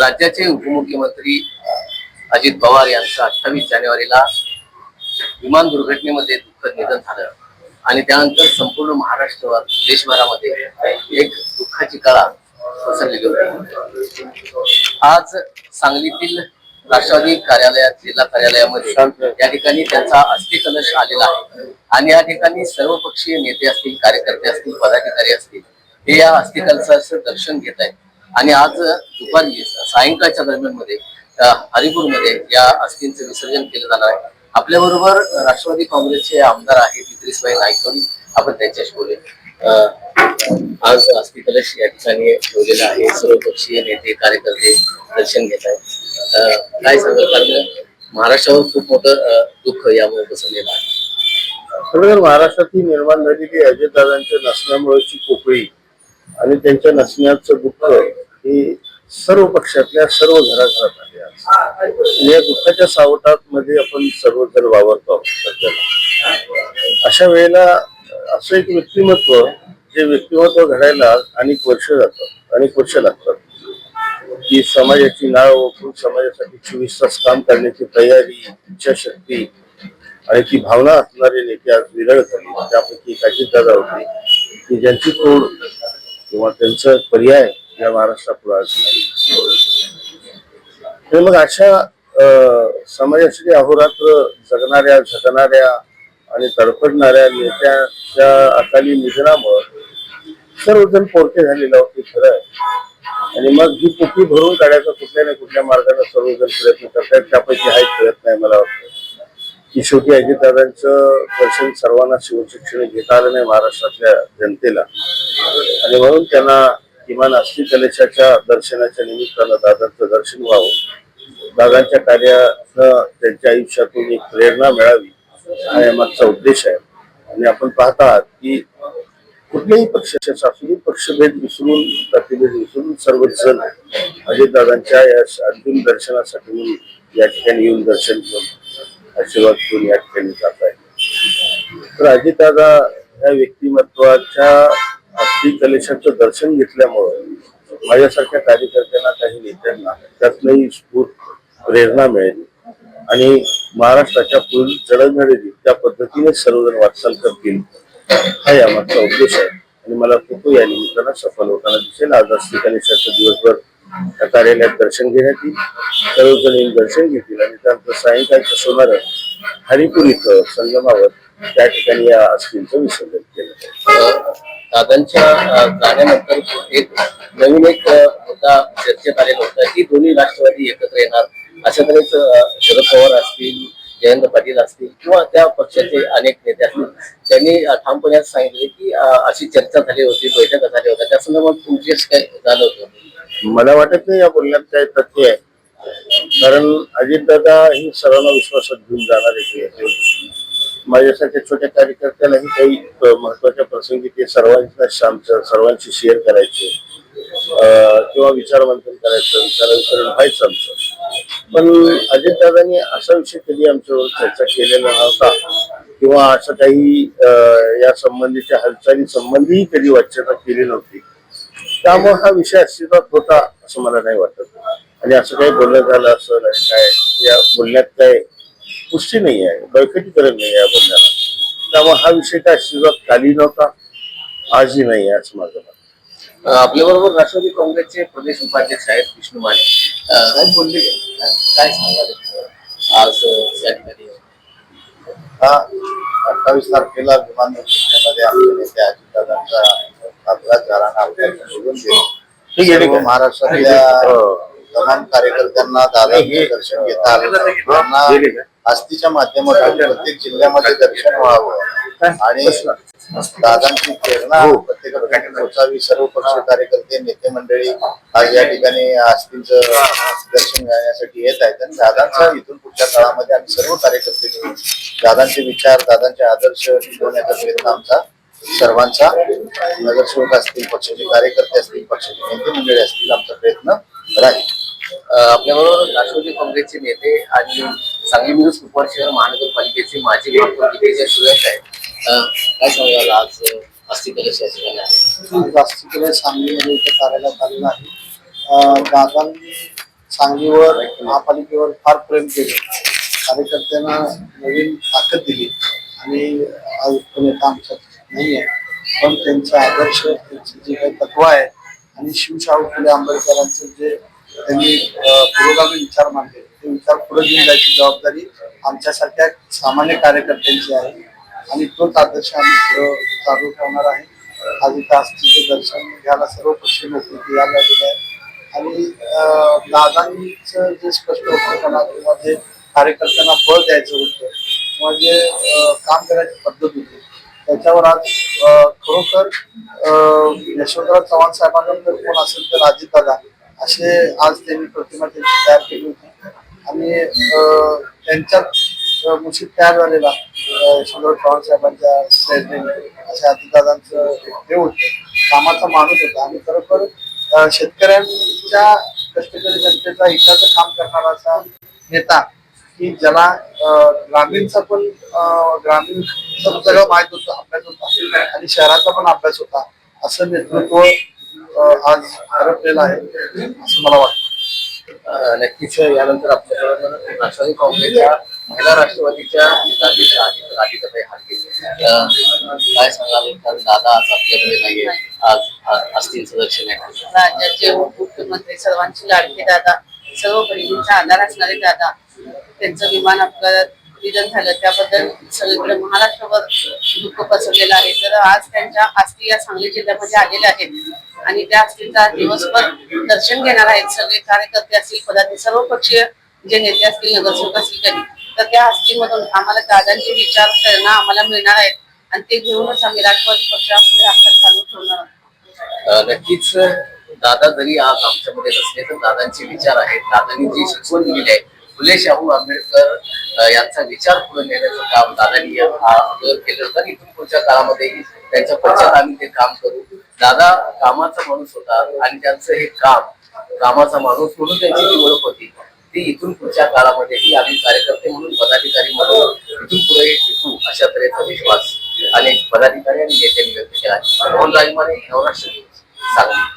राज्याचे उपमुख्यमंत्री अजित पवार यांचं अठ्ठावीस जानेवारीला विमान दुर्घटनेमध्ये दुःखद निधन झालं. आणि त्यानंतर संपूर्ण महाराष्ट्रावर देशभरामध्ये एक दुःखाची कळा पसरलेली होती. आज सांगलीतील राष्ट्रवादी कार्यालयात जिल्हा कार्यालयामध्ये या ठिकाणी त्यांचा अस्थिकलश आलेला आहे. आणि या ठिकाणी सर्वपक्षीय नेते असतील कार्यकर्ते असतील पदाधिकारी असतील हे या अस्थिकलशाचं दर्शन घेत आहेत. आणि आज दुपारी सायंकाळच्या दरम्यानमध्ये हरिपूरमध्ये या अस्थींचं विसर्जन केलं जाणार आहे. आपल्या बरोबर राष्ट्रवादी काँग्रेसचे आमदार आहेत इतरीसबाई नायकवडी आपण त्यांच्याशी बोलूया. अं, आज अस्थि कलश या ठिकाणी ठेवलेला आहे. सर्वपक्षीय नेते कार्यकर्ते दर्शन घेत आहेत. काय सांगाल? कारण महाराष्ट्रावर खूप मोठं दुःख यामुळे पसरलेलं आहे. खरं महाराष्ट्रातील निर्माण झालेली अजितदादांच्या नसण्यामुळेची पोकळी आणि त्यांच्या नसण्याचं दुःख हे सर्व पक्षातल्या सर्व घराघरात आले आज. आणि या दुःखाच्या सावटात मध्ये आपण सर्वजण वावरतो आहोत सध्याला. अशा वेळेला असं एक व्यक्तिमत्व जे व्यक्तिमत्व घडायला अनेक वर्ष जातात अनेक वर्ष लागतात. की समाजाची नाळ ओळखून समाजासाठी चोवीस तास काम करण्याची तयारी इच्छाशक्ती आणि ती भावना असणारे नेते आज विरळ झाली. त्यापैकी एक दादा होती की ज्यांची तोड किंवा त्यांचा पर्याय या महाराष्ट्रापुढे आज मग अशा अं, समाजासाठी अहोरात्र जगणाऱ्या झगणाऱ्या आणि तडफडणाऱ्या नेत्याच्या अकाली निधनामुळे सर्वजण पोरके झालेलं आहोत खरं आहे. आणि मग ही पोटी भरून काढायचा कुठल्या ना कुठल्या मार्गाने सर्वजण प्रयत्न करतायत त्यापैकी हा एक प्रयत्न आहे मला वाटतं. की शेवटी अजितदादांचं दर्शन सर्वांना शिवशिक्षण घेता आलं नाही महाराष्ट्रातल्या जनतेला. आणि म्हणून त्यांना किमान अस्थि कलेशाच्या दर्शनाच्या निमित्तानं दादांचं दर्शन व्हावं. दादांच्या कार्यानं त्यांच्या आयुष्यातून एक प्रेरणा मिळावी हा यामागचा उद्देश आहे. आणि आपण पाहत आहात की कुठल्याही पक्षाच्या शासकीय पक्षभेद विसरून प्रतिभेद विसरून सर्वच जण अजितदादांच्या या अंतिम दर्शनासाठी या ठिकाणी येऊन दर्शन घेऊन आशीर्वाद घेऊन या ठिकाणी जात आहे. तर अजितदादा या व्यक्तिमत्वाच्या अस्थि कलेशाचं दर्शन घेतल्यामुळं माझ्यासारख्या कार्यकर्त्यांना काही नेत्यांना त्यातनंही स्फूर्त प्रेरणा मिळेल आणि महाराष्ट्राच्या पुढील जडणघडीत त्या पद्धतीने सर्वजण वाटचाल करतील हा यामागचा उद्देश आहे. आणि मला खूप या निमित्तानं सफल होताना दिसेल. आज अस्थि कलेशाचं दिवसभर त्या कार्यालयात दर्शन घेण्यात येईल. सर्वजण दर्शन घेतील आणि त्यानंतर सायंकाळच्या सुमारे हरिपूर इथं संगमावर त्या ठिकाणी या अस्थिंचं विसर्जन केलं जाईल. दादांच्या अं, एक नवीन एक मुद्दा चर्चेत आलेला होता की दोन्ही राष्ट्रवादी एकत्र येणार अशा तऱ्हेच शरद पवार असतील जयंत पाटील असतील किंवा त्या पक्षाचे अनेक नेते असतील त्यांनी ठामपणे सांगितले की अशी चर्चा झाली होती बैठका झाली होत्या. त्या संदर्भात तुमचेच काय झालं होतं? मला वाटत नाही या बोलण्यात काय तथ्य आहे. कारण अजितदादा ही सर्वांना विश्वासात घेऊन जाणारे आहे माझ्यासारख्या छोट्या कार्यकर्त्यालाही काही महत्त्वाच्या प्रसंगी ते सर्वांच्या सर्वांशी शेअर करायचे किंवा विचारमंथन करायचं विचारविचारण व्हायचं आमचं. पण अजितदादांनी असा विषय कधी आमच्यावर चर्चा केलेला नव्हता. किंवा असं काही या संबंधीच्या हालचाली संबंधीही कधी वाच्यता केली नव्हती. त्यामुळे हा विषय अस्तित्वात होता असं मला नाही वाटत. आणि असं काही बोलणं झालं असं नाही काय या बोलण्यात काय पुष्टी नाही आहे बैठकीकरण नाही या बोलण्याला. त्यामुळे हा विषय काय अस्तित्वात खाली नव्हता आजही नाही आहे असं माझं आपल्याबरोबर राष्ट्रवादी काँग्रेसचे प्रदेश उपाध्यक्ष आहेत विष्णू माने काय बोलले? काय सांगा आज अठ्ठावीस तारखेला विमानतळ सुटण्यामध्ये आपले नेते अजितदादांचा अपघात झाला आणि निघून गेले. महाराष्ट्रातल्या तमाम कार्यकर्त्यांना दादांचे दर्शन घेता आलं. नाही. माध्यमातून प्रत्येक जिल्ह्यामध्ये दर्शन व्हावं. आणि दादांची प्रेरणा हो. प्रत्येकापर्यंत पोहोचावी सर्व पक्ष कार्यकर्ते नेते मंडळी आज या ठिकाणी आस्थींचं दर्शन घेण्यासाठी येत आहेत. आणि दादांचा इथून पुढच्या काळामध्ये आम्ही सर्व कार्यकर्ते मिळून दादांचे विचार दादांचे आदर्श टिकवण्याचा प्रयत्न आमचा सर्वांचा नगरसेवक असतील पक्षाचे कार्यकर्ते असतील पक्षाचे नेते मंडळी असतील आमचा प्रयत्न राहील. आपल्याबरोबर राष्ट्रवादी काँग्रेसचे नेते आणि सांगली मिरज कुपवाड शहर महानगरपालिकेचे माजी महापौर सुरेश आहेत. काय सांगायला आज अस्थि या ठिकाणी आहे. सांगलीमध्ये इथे कार्यालयात आलेलं आहे. दादांनी सांगलीवर महापालिकेवर फार प्रेम केले. कार्यकर्त्यांना नवीन ताकद दिली. आणि आज नेता आमच्यात नाही आहे पण त्यांचे आदर्श त्यांचे जे काही तत्व आहे आणि शिवशाहू फुले आंबेडकरांचे जे त्यांनी पुरोगामी विचार मांडले ते विचार पुढे घेऊन जायची जबाबदारी आमच्यासारख्या सामान्य कार्यकर्त्यांची आहे. आणि तोच आदर्श आम्ही चालू ठेवणार आहे. आज इथं दर्शन घ्यायला सर्व पक्षी लोक यायला गेले आहेत आणि दादांचं जे स्पष्ट होतं किंवा जे कार्यकर्त्यांना बळ द्यायचं होतं किंवा जे काम करायची पद्धत होती त्याच्यावर आज खरोखर यशवंतराव चव्हाण साहेबांनंतर कोण असेल तर अजितदादा असे आज त्यांनी प्रतिमा त्यांची तयार केली होती. आणि त्यांच्यात मुशी तयार झालेला शिलोर चव्हाण साहेबांच्या प्रेरणेने असे अजितदादांचं हे कामाचा माणूस होता. आणि खरोखर शेतकऱ्यांच्या कष्टकरी जनतेचा हिताचं काम करणारा असा नेता की ज्याला ग्रामीणचा पण ग्रामीण सगळं माहीत होतं अभ्यास होता. आणि शहराचा पण अभ्यास होता. असं नेतृत्व आज हरपलेलं आहे असं मला वाटतं. नक्कीच यानंतर आपल्याबरोबर राष्ट्रवादी काँग्रेसच्या महिला राष्ट्रवादीच्या नेत्या आहेत काय सांगाल? कारण दादा आज आपल्याकडे नाहीये. आज दर्शन आहे राज्याचे उपमुख्यमंत्री सर्वांचे लाडके दादा सर्व बहिणींचा आधार असणारे दादा त्यांचं विमान अपघातात निधन झालं. त्याबद्दल सगळीकडे महाराष्ट्रभर दुःख पसरलेलं आहे. तर आज त्यांच्या अस्थी या सांगली जिल्ह्यामध्ये आलेल्या आहेत. आणि त्या स्त्रीचा दिवसभर दर्शन घेणार आहेत सगळे कार्यकर्ते असतील पदाधिकारी सर्व पक्षीय जे नेते असतील नगरसेवक असतील त्यांनी तर त्या अस्थीमधून आम्हाला दादांचे विचार प्रेरणा आम्हाला मिळणार आहेत. आणि ते घेऊनच आम्ही राष्ट्रवादी पक्ष पुढे आखात चालू ठेवणार आहोत. नक्कीच दादा जरी आज आमच्यामध्ये नसले तर दादांचे विचार आहेत. दादांनी जी शिकवण दिलेली आहे फुले शाहू आंबेडकर यांचा विचार पुढे नेण्याचं काम दादांनी हा केलं होतं. इथून पुढच्या काळामध्येही त्यांच्या पक्षात आम्ही ते काम करू. दादा कामाचा माणूस होता आणि त्यांचं हे काम कामाचा माणूस म्हणून त्यांची जी ओळख होती. ती इथून पुढच्या काळामध्येही आम्ही कार्यकर्ते म्हणून पदाधिकारी म्हणून इथून पुढे टिकू अशा तऱ्हेचा विश्वास अनेक पदाधिकारी आणि नेत्यांनी व्यक्त केला. आहे मोहन राजमाने नवराष्ट्र सांगली.